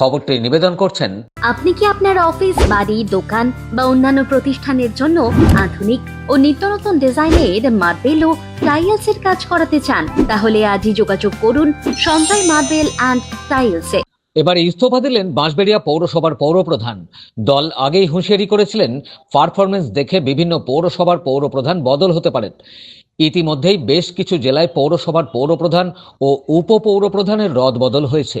খবরটি নিবেদন করছেন আপনি কি আপনার অফিস বাড়ি দোকান বা অন্যান্য প্রতিষ্ঠানের জন্য আধুনিক ও নিত্য নতুন ডিজাইনের মার্বেল ও টাইলসের কাজ করাতে চান? তাহলে আজই যোগাযোগ করুন সঞ্জয় মার্বেল অ্যান্ড টাইলসে। এবার ইস্তফা দিলেন বাঁশবেড়িয়া পৌরসভার পৌরপ্রধান। দল আগেই হুঁশিয়ারি করেছিলেন পারফরমেন্স দেখে বিভিন্ন পৌরসভার পৌরপ্রধান বদল হতে পারেন। ইতিমধ্যেই বেশ কিছু জেলায় পৌরসভার পৌরপ্রধান ও উপপৌরপ্রধানের রদ বদল হয়েছে।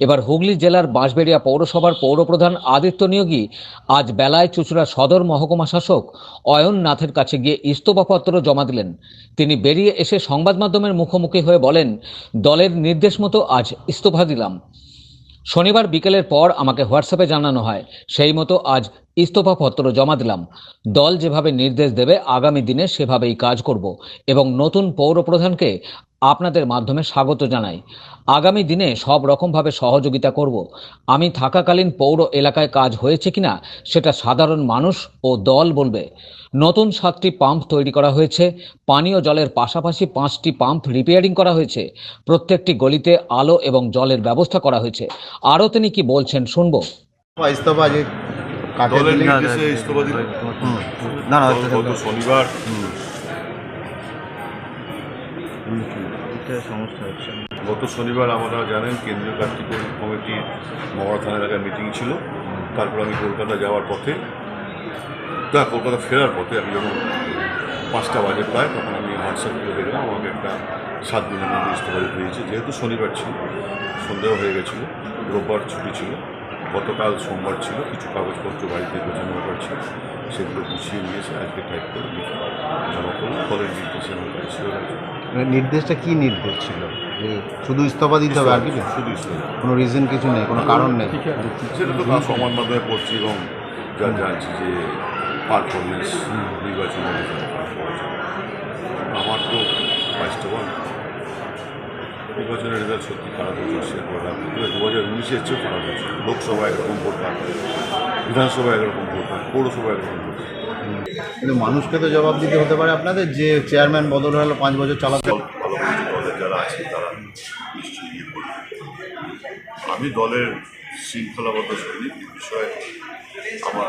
এবার হুগলি জেলার বাঁশবেড়িয়া পৌরসভার পৌরপ্রধান আদিত্য নিয়োগী আজ বেলায় চুচুড়া সদর মহকুমা শাসক অয়ন নাথের কাছে গিয়ে ইস্তফাপত্র জমা দিলেন। তিনি বেরিয়ে এসে সংবাদ মাধ্যমের মুখোমুখি হয়ে বলেন, দলের নির্দেশ মতো আজ ইস্তফা দিলাম। শনিবার বিকেলের পর আমাকে হোয়াটসঅ্যাপে জানানো হয়, সেই মতো আজ ইস্তফাপত্র জমা দিলাম। দল যেভাবে নির্দেশ দেবে, আগামী দিনে সেভাবেই কাজ করব এবং নতুন পৌর প্রধানকে আপনাদের মাধ্যমে স্বাগত জানাই। আগামী দিনে সব রকমভাবে সহযোগিতা করব। আমি থাকাকালীন পৌর এলাকায় কাজ হয়েছে কিনা সেটা সাধারণ মানুষ ও দল বলবে। নতুন সাতটি পাম্প তৈরি করা হয়েছে। পানীয় জলের পাশাপাশি পাঁচটি পাম্প রিপেয়ারিং করা হয়েছে। প্রত্যেকটি গলিতে আলো এবং জলের ব্যবস্থা করা হয়েছে। আরও তিনি কি বলছেন শুনব। যে শনিবার সমস্যা হচ্ছে। গত শনিবার আমরা জানেন, কেন্দ্রীয় কার্তিক কমিটির মগরা থানা এলাকায় মিটিং ছিল। তারপর আমি কলকাতা যাওয়ার পথে তা কলকাতা ফেরার পথে আমি যখন পাঁচটা বাজে প্রায়, তখন আমি হোয়াটসঅ্যাপ করে দেখলাম আমাকে একটা সাত দিনের মধ্যে ইস্তফা দিয়েছে যেহেতু শনিবার ছিল সন্দেহ হয়ে গেছিল, রোববার ছুটি ছিল, গতকাল সোমবার ছিল, কিছু কাগজপত্র বাড়িতে গোছানো ব্যাপার ছিল। সেগুলো গুছিয়ে নিয়েছে আজকে টাইপ করে জমা করলাম ফলের নির্দেশে আমার কাছে ছিল মানে নির্দেশটা কি নির্দেশ ছিল? যে শুধু ইস্তফা দিতে হবে আর কিছু? শুধু ইস্তফা। কোনো রিজন কিছু নেই কোনো কারণ নেই? সেটা তো তার সমান মাধ্যমে পড়ছি এবং যা জানছি যে পারফরমেন্স হয়েছে। আমার তো বাইশটা বল নির্বাচনের রেজাল্ট সত্যি খারাপ হয়েছে সে কথা দু হাজার উনিশের চেয়েও খারাপ হয়েছে। লোকসভা এরকম ভোট বিধানসভা একরকম ভোট হয় পৌরসভা একরকম কিন্তু মানুষকে তো জবাব দিতে হতে পারে আপনাদের যে চেয়ারম্যান বদল হলো পাঁচ বছর চালাতে ভালো কিছু দলের যারা আছে তারা নিশ্চয়ই ইয়ে করবে। আমি দলের শৃঙ্খলাবদ্ধ শৈলী বিষয়ে আমার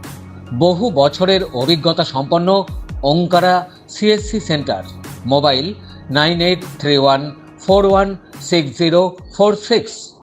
বহু বছরের অভিজ্ঞতা সম্পন্ন Onkara CSC centre. Mobile nine eight three one four one six zero four six.